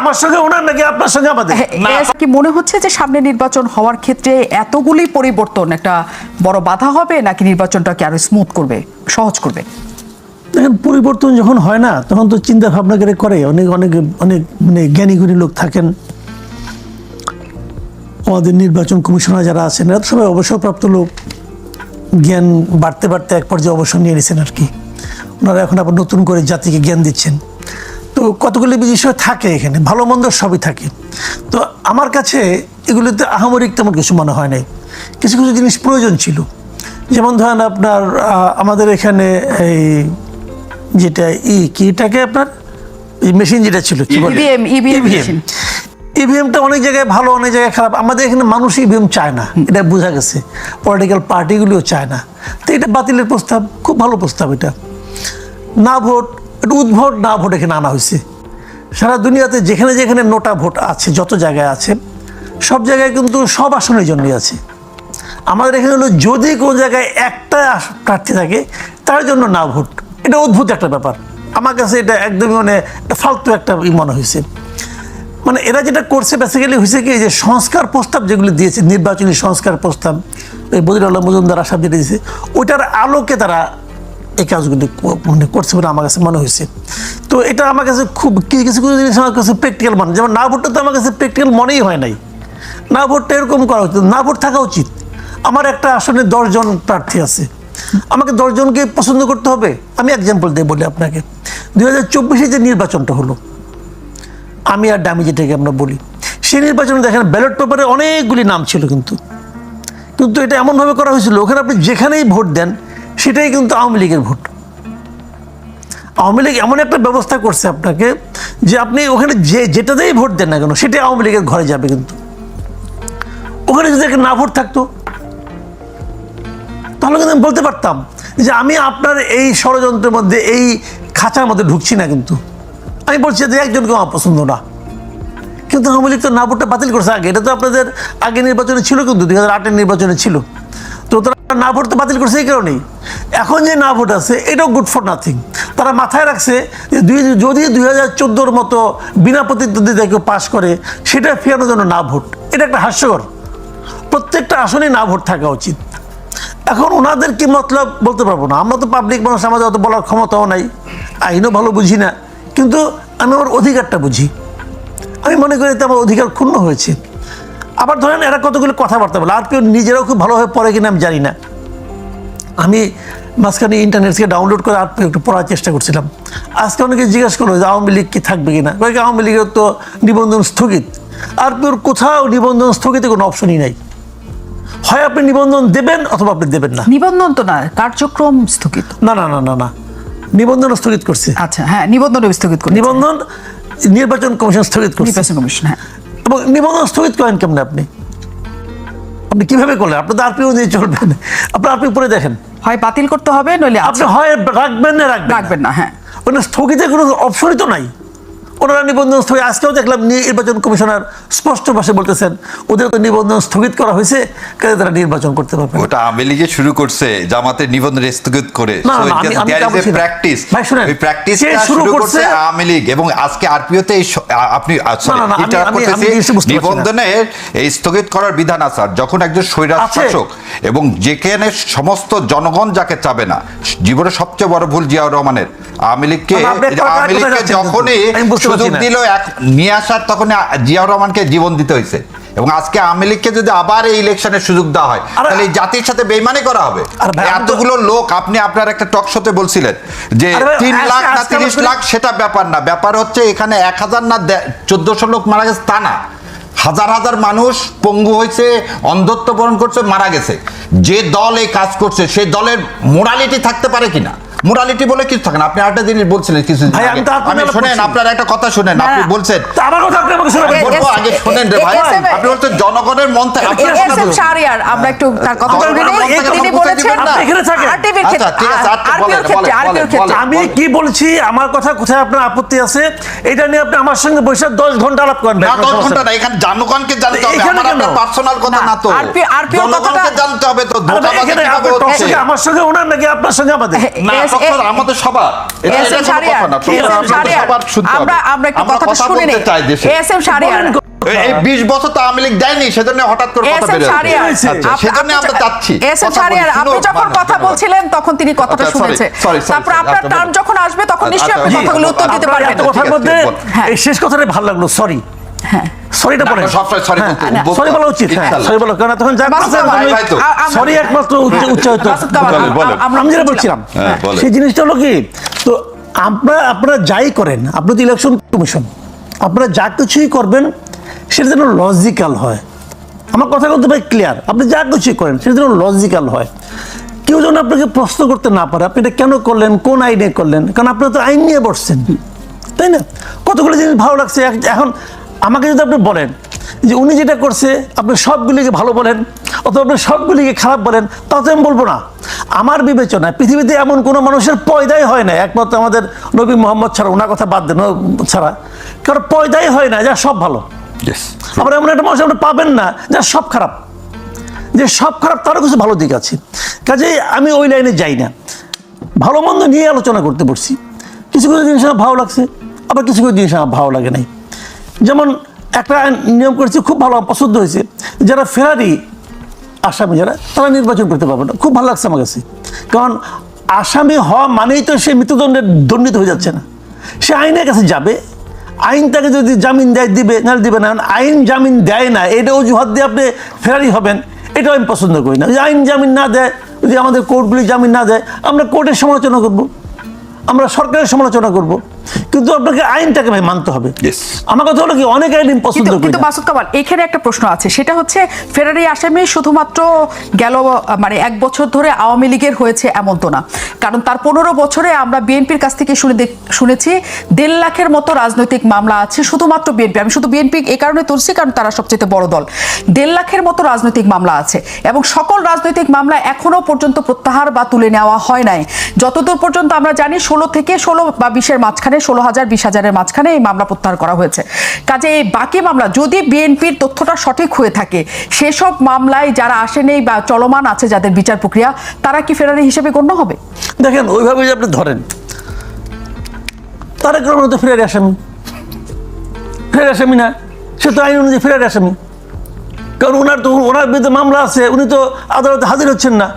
আমার সঙ্গে ওনার নাকি আপনার সঙ্গে আমাদের? কি মনে হচ্ছে যে সামনে নির্বাচন হওয়ার ক্ষেত্রে এতগুলি পরিবর্তন একটা বড় বাধা হবে নাকি নির্বাচনটাকে আরও স্মুথ করবে সহজ করবে? দেখেন পরিবর্তন যখন হয় না তখন তো চিন্তা ভাবনা করে করে। অনেক অনেক অনেক মানে জ্ঞানী গুণী লোক থাকেন। আমাদের নির্বাচন কমিশনার যারা আছেন এরা তো সবাই অবসরপ্রাপ্ত লোক। জ্ঞান বাড়তে বাড়তে এক পর্যায়ে অবসর নিয়ে নিয়েছেন আর কি। ওনারা এখন আবার নতুন করে জাতিকে জ্ঞান দিচ্ছেন। কতগুলি বিষয় থাকে এখানে ভালো মন্দ সবই থাকে। তো আমার কাছে এগুলিতে আহামরিক তেমন কিছু মনে হয় নাই। কিছু কিছু জিনিস প্রয়োজন ছিল। যেমন ধরেন আপনার আমাদের এখানে এই যেটা ই কি এটাকে আপনার? এই মেশিন যেটা ছিল কি বলে? EVM, EVM ইভিএমটা অনেক জায়গায় ভালো অনেক জায়গায় খারাপ। আমাদের এখানে মানুষ ইভিএম চায় না। এটা বোঝা গেছে। পলিটিক্যাল পার্টিগুলিও চায় না। তো এটা বাতিলের প্রস্তাব খুব ভালো প্রস্তাব এটা। না ভোট এটা উদ্ভোট না ভোট এখানে আনা হয়েছে। সারা দুনিয়াতে যেখানে যেখানে নোটা ভোট আছে, যত জায়গায় আছে, সব জায়গায় কিন্তু সব আসনের জন্যই আছে। আমাদের এখানে হলো যদি কোনো জায়গায় একটা প্রার্থী থাকে, তার জন্য না ভোট। এটা অদ্ভুত একটা ব্যাপার। আমার কাছে এটা একদমই মানে ফালতু একটা মনে হয়েছে। মানে এরা যেটা করছে বেসিক্যালি হয়েছে কি যে সংস্কার প্রস্তাব যেগুলি দিয়েছে, নির্বাচনী সংস্কার প্রস্তাব, এই বদিরুল্লাহ মজুমদার আসাদ যেটা দিয়েছে, ওইটার আলোকে তারা এই কাজগুলি মানে করছে বলে আমার কাছে মনে হয়েছে। তো এটা আমার কাছে খুব কিছু কিছু জিনিস আমার কাছে প্র্যাকটিক্যাল মনে যেমন না ভোটটা তো আমার কাছে প্র্যাকটিক্যাল মনেই হয় নাই। না ভোটটা এরকম করা উচিত, না ভোট থাকা উচিত। আমার একটা আসনে দশজন প্রার্থী আছে। আমাকে দশজনকে পছন্দ করতে হবে? আমি এক্সাম্পল দিয়ে বলি আপনাকে। দুই হাজার চব্বিশে যে নির্বাচনটা হলো, আমি আর ডামি যেটাকে আমরা বলি, সেই নির্বাচনে দেখেন ব্যালট পেপারে অনেকগুলি নাম ছিল কিন্তু। কিন্তু এটা এমনভাবে করা হয়েছিল, ওখানে আপনি যেখানেই ভোট দেন সেটাই কিন্তু আওয়ামী লীগের ভোট। আওয়ামী লীগ এমন একটা ব্যবস্থা করছে আপনাকে যে আপনি ওখানে যে যেটাতেই ভোট দেন না কেন, সেটাই আওয়ামী লীগের ঘরে যাবে কিন্তু। ওখানে যদি একটা না ভোট থাকতো, তাহলে কিন্তু আমি বলতে পারতাম যে আমি আপনার এই ষড়যন্ত্রের মধ্যে, এই খাঁচার মধ্যে ঢুকছি না কিন্তু। আমি বলছি যে একজনকে আমার পছন্দ না। কিন্তু আওয়ামী লীগ তো না ভোটটা বাতিল করছে আগে। এটা তো আপনাদের আগে নির্বাচনে ছিল কিন্তু, দুই হাজার আটের নির্বাচনে ছিল। না ভোট তো বাতিল করছে, এই কারণেই। এখন যে না ভোট আছে, এটাও গুড ফর নাথিং তারা মাথায় রাখছে যে দুই যদি দুই হাজার চোদ্দোর মতো বিনা প্রতিদ্বন্দ্বিতা কেউ পাশ করে, সেটা ফেরানোর জন্য না ভোট। এটা একটা হাস্যকর। প্রত্যেকটা আসনে না ভোট থাকা উচিত। এখন ওনাদের কি মতলব বলতে পারব না। আমরা তো পাবলিক মানুষ, আমাদের অত বলার ক্ষমতাও নাই। আইনও ভালো বুঝি না। কিন্তু আমি আমার অধিকারটা বুঝি। আমি মনে করি এতে আমার অধিকার ক্ষুণ্ণ হয়েছে। আবার ধরেন এরা কতগুলো কথাবার্তা বলে আর কেউ নিজেরাও খুব ভালোভাবে পড়ে কিনা আমি জানি না। আমি মাঝখানে ইন্টারনেট থেকে ডাউনলোড করে আর একটু পড়ার চেষ্টা করছিলাম। আজকে অনেকে জিজ্ঞেস করল যে আওয়ামী লীগ কি থাকবে কিনা? কয়েক আওয়ামী লীগের তো নিবন্ধন স্থগিত। আর কেউ কোথাও নিবন্ধন স্থগিতে কোনো অপশনই নাই। হয় আপনি নিবন্ধন দেবেন অথবা আপনি দেবেন না। নিবন্ধন তো না কার্যক্রম স্থগিত। না না না না না। নিবন্ধন স্থগিত করছে। আচ্ছা হ্যাঁ নিবন্ধন স্থগিত করে নিবন্ধন নির্বাচন কমিশন স্থগিত করছে। নির্বাচন কমিশন হ্যাঁ। এবং নিবন্ধন স্থগিত করেন কেমন আপনি? আপনি কীভাবে করলেন? আপনি তো আরপিও দিয়ে চলবেন আপনি আরপিও পরে দেখেন। হয় বাতিল করতে হবে নইলে আপনি আচ্ছা। হয় রাখবেন না রাখবেন না। রাখবেন না হ্যাঁ। মানে স্থগিতের কোনো অপশনই তো নাই। ওনারা নিবন্ধন স্থগিত আজকেও দেখলাম নির্বাচন কমিশনার স্পষ্ট ভাষায় বলতেছেন ওদের তো নিবন্ধন স্থগিত করা হয়েছে কাজে তারা নির্বাচন করতে পারবে ওটা আওয়ামী লীগে শুরু করছে জামাতের নিবন্ধন স্থগিত করে। প্র্যাকটিস ওই প্র্যাকটিস শুরু করছে? আওয়ামী লীগ এবং আজকে আরপিওতে এই আপনি। নিবন্ধনের এই স্থগিত করার বিধান আছে যখন একজন স্বৈরাজ শাসক এবং যেখানে সমস্ত জনগণ যাকে চাবে না জীবনের সবচেয়ে বড় ভুল জিয়াউর রহমানের আওয়ামী লীগকে আওয়ামী লীগকে যখনই সুযোগ দিল এক নিয়ে আসার তখন জিয়াউর রহমানকে জীবন দিতে হয়েছে। এবং আজকে আওয়ামী লীগকে যদি আবার এই ইলেকশনের সুযোগ দেওয়া হয় তাহলে এই জাতির সাথে বেইমানি করা হবে। এতগুলো লোক আপনি আপনার একটা টক শোতে বলছিলেন যে তিন লাখ না তিরিশ লাখ সেটা ব্যাপার না। ব্যাপার হচ্ছে এখানে এক হাজার না চোদ্দশো লোক মারা গেছে তা না। হাজার হাজার মানুষ পঙ্গু হয়েছে অন্ধত্ব বরণ করছে মারা গেছে। যে দল এই কাজ করছে সেই দলের মোরালিটি থাকতে পারে কিনা? মোরালিটি বলে কিছু থাকে না। আপনি আরেকটা জিনিস বলছিলেন কিছু ভাই, আমি তো শোনেন আপনার একটা কথা শুনেন আপনি বলছেন আমার কথা আপনি আমাকে বলব আগে শোনেন রে ভাই। আপনি বলছেন জনগণের মন থেকে আপনি শাহরিয়ার আমরা একটু তার কথা আমার তিনি বলেছেন আপনি এখানে থাকেন। আরটিভির আচ্ছা, ক্ষেত্রে ঠিক আছে, আচ্ছা, বলেন, ক্ষেত্রে বলেন, ক্ষেত্রে। আমি কি বলছি আমার কথা কোথায় আপনার আপত্তি আছে? এটা নিয়ে আপনি আমার সঙ্গে বসে দশ ঘণ্টা আলাপ করেন না কোনো দশ সমস্যা ঘণ্টা না এখানে জনগণকে জানতে হবে আমার? আপনার পার্সোনাল কথা না, তো। RPO জনগণকে কথাটা- জানতে হবে তো আরে ধোঁকাবাজি আমার সঙ্গে ওনার নাকি আপনার সঙ্গে আমাদের? না আমাদের সবার। শাহরিয়ার কথা। আমরা আমরা একটু কথাটা শুনে নেই। এই- বছর তো আওয়ামী লীগ দেয়নি সেজন্য হঠাৎ করে। আচ্ছা, সেজন্য আমরা চাচ্ছি। আপনি যখন বলছিলেন তখন তিনি কথাটা আচ্ছা, শুনেছে। তারপর আপনার আচ্ছা, যখন আসবে তখন আচ্ছা, নিশ্চয়ই আপনি কথাগুলো উত্তর দিতে আপনার পারবেন। এত কথার মধ্যে। এই শেষ কথাটাই ভালো লাগল সরি হ্যাঁ। সরিটা বলেন। সরি বলা উচিত। হ্যাঁ সরি বলো কারণ তখন সরি একমাত্র উচ্চ-। আমরা আমি যেটা বলছিলাম। হ্যাঁ, বলেন। সেই জিনিসটা হলো কি? তো আপনারা আপনারা যাই করেন আপনি তো ইলেকশন কমিশন আপনারা যা কিছুই করবেন সেটা যেন লজিক্যাল হয়। আমার কথা বলতে ভাই ক্লিয়ার আপনি যা কিছুই করেন সেটা যেন লজিক্যাল হয়। কেউ যেন আপনাকে প্রশ্ন করতে না পারে আপনি এটা কেন করলেন কোন আইনে করলেন? কারণ আপনি তো আইন নিয়ে বসছেন। তাই না? কতগুলো জিনিস ভালো লাগছে এখন আমাকে যদি আপনি বলেন যে উনি যেটা করছে আপনি সবগুলিকে ভালো বলেন অথবা আপনি সবগুলিকে খারাপ বলেন তা তো আমি বলব না। আমার বিবেচনায় পৃথিবীতে এমন কোনো মানুষের পয়দাই হয় না একমাত্র আমাদের নবী মোহাম্মদ ছাড়া ওনার কথা বাদ দেন ছাড়া। কারণ পয়দাই হয় না যা সব ভালো। আবার এমন একটা মানুষ আপনি পাবেন না যা সব খারাপ। যে সব খারাপ তারও কিছু ভালো দিক আছে। কাজেই আমি ওই লাইনে যাই না। ভালো মন্দ নিয়ে আলোচনা করতে বসছি। কিছু কিছু জিনিস আমার ভালো লাগছে আবার কিছু কিছু জিনিস আমার ভালো লাগে নাই। যেমন একটা নিয়ম করেছে, খুব ভালো, পছন্দ হয়েছে। যারা ফেরারি আসামি যারা, তারা নির্বাচন করতে পারবে না। খুব ভালো লাগছে আমার কাছে। কারণ আসামি হওয়া মানেই তো সে মৃত্যুদণ্ডে দণ্ডিত হয়ে যাচ্ছে না। সে আইনের কাছে যাবে। আইন তাকে যদি জামিন দেয়, দিবে, না দিবে না, আইন জামিন দেয় না, এটা অজুহাত দিয়ে আপনি ফেরারি হবেন, এটাও আমি পছন্দ করি না। আইন জামিন না দেয়, যদি আমাদের কোর্টগুলি জামিন না দেয়, আমরা কোর্টের সমালোচনা করব। আমরা সরকারের সমালোচনা করব। কিন্তু আপনাকে আইনটাকে ভাই মানতে হবে। আমার কথা হলো কি অনেক আইন পছন্দ করি কিন্তু। মাসুদ কামাল এখানে একটা প্রশ্ন আছে সেটা হচ্ছে ফেরারি আসামি শুধুমাত্র গেল মানে এক বছর ধরে আওয়ামী লীগের হয়েছে এমন তো না। কারণ তার পনেরো বছরে আমরা বিএনপির কাছ থেকে শুনে শুনেছি দেড় লাখের মতো রাজনৈতিক মামলা আছে শুধুমাত্র বিএনপি। আমি শুধু বিএনপি এই কারণে তুলছি কারণ তারা সবচেয়ে বড় দল। দেড় লাখের মতো রাজনৈতিক মামলা আছে এবং সকল রাজনৈতিক মামলা এখনও পর্যন্ত প্রত্যাহার বা তুলে নেওয়া হয় নাই। যতদূর পর্যন্ত আমরা জানি ষোলো থেকে ষোলো বা বিশের মাঝখানে ষোলো হাজার, বিশ হাজারের মাঝখানে এই মামলা প্রত্যাহার করা হয়েছে। কাজে এই বাকি মামলা, যদি বিএনপির তথ্যটা সঠিক হয়ে থাকে, সেসব মামলায় যারা আসেনি বা চলমান আছে যাদের বিচার প্রক্রিয়া, তারা কি ফেরারি হিসেবে গণ্য হবে? দেখেন, ওইভাবে যদি আপনি ধরেন, তারেক রহমান তো ফেরারি আসামি। ফেরারি আসামি না, সে তো আইন অনুযায়ী ফেরারি আসামি। কারণ ওনার তো, ওনার বিরুদ্ধে মামলা আছে, উনি তো আদালতে হাজির হচ্ছেন না।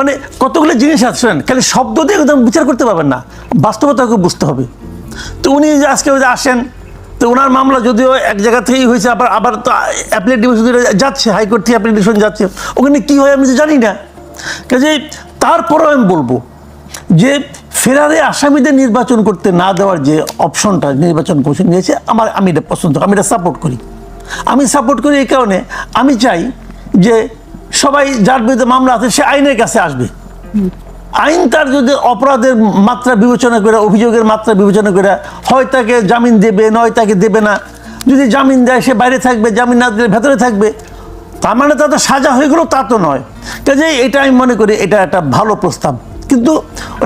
মানে কতগুলো জিনিস আছে শোনেন, খালি শব্দ দিয়ে বিচার করতে পারবেন না বাস্তবতাকে বুঝতে হবে। তো উনি আজকে আসেন, তো ওনার মামলা যদিও এক জায়গা থেকেই হয়েছে, আবার আবার তো অ্যাপ্লেট ডিভিশন যাচ্ছে, হাইকোর্ট থেকে অ্যাপ্লেট ডিভিশন যাচ্ছে, ওখানে কী হয় আমি তো জানি না। কাজে তারপরেও আমি বলব যে ফেরারে আসামিদের নির্বাচন করতে না দেওয়ার যে অপশনটা নির্বাচন কমিশন নিয়েছে, আমার, আমি এটা পছন্দ আমি এটা সাপোর্ট করি। আমি সাপোর্ট করি এই কারণে, আমি চাই যে সবাই যার বিরুদ্ধে মামলা আছে, সে আইনের কাছে আসবে। আইন তার যদি অপরাধের মাত্রা বিবেচনা করে, অভিযোগের মাত্রা বিবেচনা করে, হয় তাকে জামিন দেবে, নয় তাকে দেবে না। যদি জামিন দেয়, সে বাইরে থাকবে, জামিন না দিলে ভেতরে থাকবে। তার মানে তাতে সাজা হয়ে গেলো তা তো নয়। কাজে এটা আমি মনে করি, এটা একটা ভালো প্রস্তাব। কিন্তু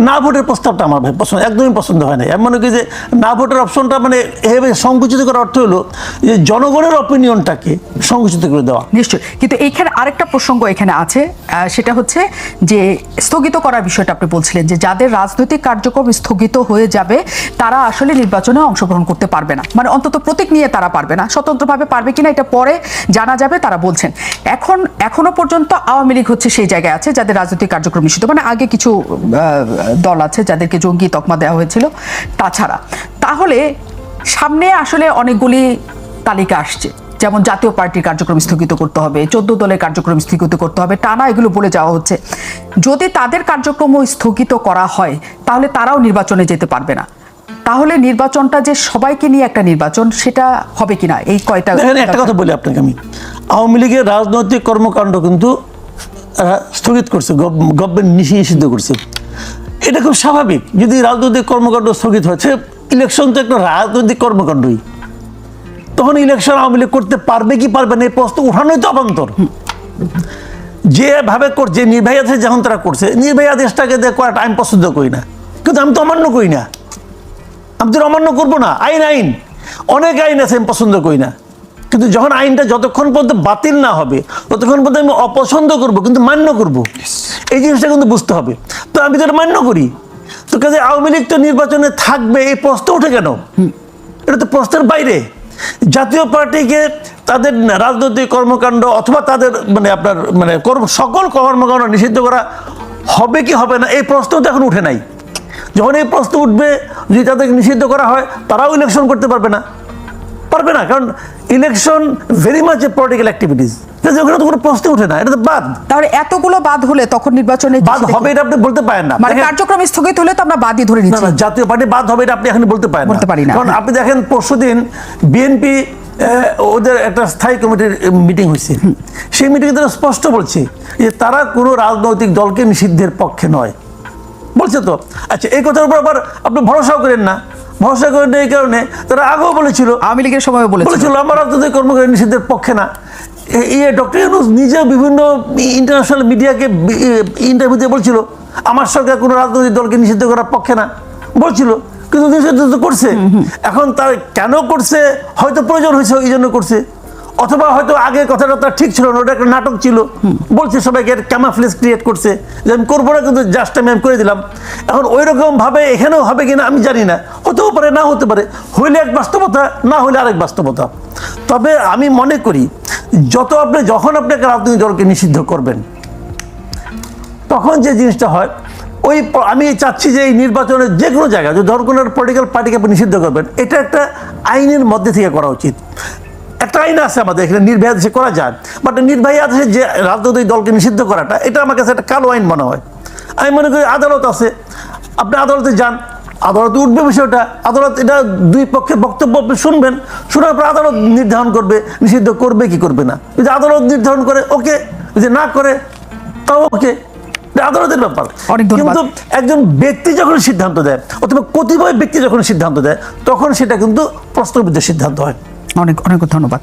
না ভোটের প্রস্তাবটা আমার ভাই পছন্দ, একদমই পছন্দ হয় না আমি মনে করি যে না ভোটের অপশনটা মানে এভাবে সংকুচিত করার অর্থ হলো যে জনগণের অপিনিয়নটাকে সংকুচিত করে দেওয়া। নিশ্চয়ই। কিন্তু এইখানে আরেকটা প্রসঙ্গ এখানে আছে সেটা হচ্ছে যে স্থগিত করার বিষয়টা আপনি বলছিলেন যে যাদের রাজনৈতিক কার্যক্রম স্থগিত হয়ে যাবে, তারা আসলে নির্বাচনে অংশগ্রহণ করতে পারবে না। মানে অন্তত প্রতীক নিয়ে তারা পারবে না। স্বতন্ত্রভাবে পারবে কিনা এটা পরে জানা যাবে, তারা বলছেন। এখন, এখনও পর্যন্ত আওয়ামী লীগ হচ্ছে সেই জায়গায় আছে যাদের রাজনৈতিক কার্যক্রম নিষিদ্ধ মানে আগে কিছু দল আছে যাদেরকে জঙ্গি তকমা দেওয়া হয়েছিল তাছাড়া। তাহলে সামনে আসলে অনেকগুলি তালিকা আসছে। যেমন জাতীয় পার্টির কার্যক্রম স্থগিত করতে হবে, চোদ্দ দলের কার্যক্রম স্থগিত করতে হবে, টানা এগুলো বলে যাওয়া হচ্ছে। যদি তাদের কার্যক্রম স্থগিত করা হয়, তাহলে তারাও নির্বাচনে যেতে পারবে না। তাহলে নির্বাচনটা যে সবাইকে নিয়ে একটা নির্বাচন, সেটা হবে কিনা? এই কয়টা একটা কথা বলি আপনাকে আমি। আওয়ামী লীগের রাজনৈতিক কর্মকাণ্ড কিন্তু স্থগিত করছে গভর্নমেন্ট নিষিদ্ধ করছে। এটা খুব স্বাভাবিক। যদি রাজনৈতিক কর্মকাণ্ড স্থগিত হয়েছে ইলেকশন তো একটা রাজনৈতিক কর্মকাণ্ডই। তখন ইলেকশন আওয়ামী লীগ করতে পারবে কি পারবে না, এই প্রশ্ন উঠানোই তো অবান্তর। যেভাবে করছে নির্বাহী আদেশ যখন তারা করছে, নির্বাহী আদেশটাকে দিয়ে করাটা আমি পছন্দ করি না। কিন্তু আমি তো অমান্য করি না। আমি তো অমান্য করব না। আইন আইন। অনেক আইন আছে আমি পছন্দ করি না। কিন্তু যখন আইনটা যতক্ষণ পর্যন্ত বাতিল না হবে ততক্ষণ পর্যন্ত আমি অপছন্দ করব কিন্তু মান্য করব। এই জিনিসটা কিন্তু বুঝতে হবে। তো আমি তো মান্য করি। তো কাজে আওয়ামী লীগ তো নির্বাচনে থাকবে এই প্রশ্ন ওঠে কেন? এটা তো প্রশ্নের বাইরে। জাতীয় পার্টিকে তাদের রাজনৈতিক কর্মকাণ্ড অথবা তাদের মানে আপনার মানে কর্ম সকল কর্মকাণ্ড নিষিদ্ধ করা হবে কি হবে না এই প্রশ্ন তো এখন উঠে নাই। যখন এই প্রশ্ন উঠবে যদি তাদেরকে নিষিদ্ধ করা হয় তারাও ইলেকশন করতে পারবে না। পারবে না কারণ election very much a political activities ওখানে তো কোনো প্রশ্ন উঠে না এটা তো বাদ। তাহলে এতগুলো বাদ হলে তখন নির্বাচনে বাদ হবে এটা আপনি বলতে পারেন না। মানে কার্যক্রম স্থগিত হলে তো আমরা বাদই ধরে নিচ্ছি। না জাতীয় পার্টি বাদ হবে এটা আপনি এখন বলতে পারেন বলতে পারি না। কারণ আপনি দেখেন পরশুদিন বিএনপি ওদের একটা স্থায়ী কমিটির মিটিং হয়েছে। সেই মিটিংয়ে তারা স্পষ্ট বলছে যে তারা কোনো রাজনৈতিক দলকে নিষিদ্ধের পক্ষে নয়। বলছে তো? আচ্ছা এই কথার উপর আবার আপনি ভরসাও করেন না। ভরসা করে নেই এই কারণে তারা আগেও বলেছিল আওয়ামী লীগের সময় বলেছিল। আমার রাজনৈতিক কর্মকারী নিষিদ্ধের পক্ষে না। ইয়ে ডক্টর ইউনুস নিজে বিভিন্ন ইন্টারন্যাশনাল মিডিয়াকে ইন্টারভিউতে বলছিল আমার সরকার কোনো রাজনৈতিক দলকে নিষিদ্ধ করার পক্ষে না। বলছিল কিন্তু নিষিদ্ধ তো করছে। এখন তার কেন করছে? হয়তো প্রয়োজন হয়েছে এই জন্য করছে। অথবা হয়তো আগে কথাটা ঠিক ছিল না, ওটা একটা নাটক ছিল। বলছে সবাইকে ক্যামাফ্লেস ক্রিয়েট করছে। যে আমি করব না কিন্তু জাস্ট আমি করে দিলাম। এখন ওই রকম ভাবে এখানেও হবে কিনা আমি জানি না। হতেও পারে না হতে পারে। হইলে এক বাস্তবতা, না হইলে আরেক বাস্তবতা। তবে আমি মনে করি, যত আপনি, যখন আপনি একটা রাজনৈতিক দলকে নিষিদ্ধ করবেন, তখন যে জিনিসটা হয়, ওই আমি চাচ্ছি যে এই নির্বাচনের যে কোনো জায়গায় যদি ধর কোনো পলিটিক্যাল পার্টিকে আপনি নিষিদ্ধ করবেন, এটা একটা আইনের মধ্যে থেকে করা উচিত। একটা আইন আছে আমাদের এখানে নির্ভয়া দেশে করা যায়। বাট নির্ভয়া দেশে যে রাজনৈতিক দলকে নিষিদ্ধ করাটা এটা আমার কাছে একটা কালো আইন মনে হয়। আমি মনে করি আদালত আছে। আপনি আদালতে যান আদালতে উঠবে বিষয়টা। আদালত এটা দুই পক্ষের বক্তব্য আপনি শুনবেন শোনার পর আদালত নির্ধারণ করবে নিষিদ্ধ করবে কি করবে না। যদি আদালত নির্ধারণ করে ওকে। যদি না করে তাও ওকে। আদালতের ব্যাপার। কিন্তু একজন ব্যক্তি যখন সিদ্ধান্ত দেয় অথবা কতিপয় ব্যক্তি যখন সিদ্ধান্ত দেয় তখন সেটা কিন্তু প্রশ্নবিদ্ধ সিদ্ধান্ত হয়। অনেক অনেক ধন্যবাদ।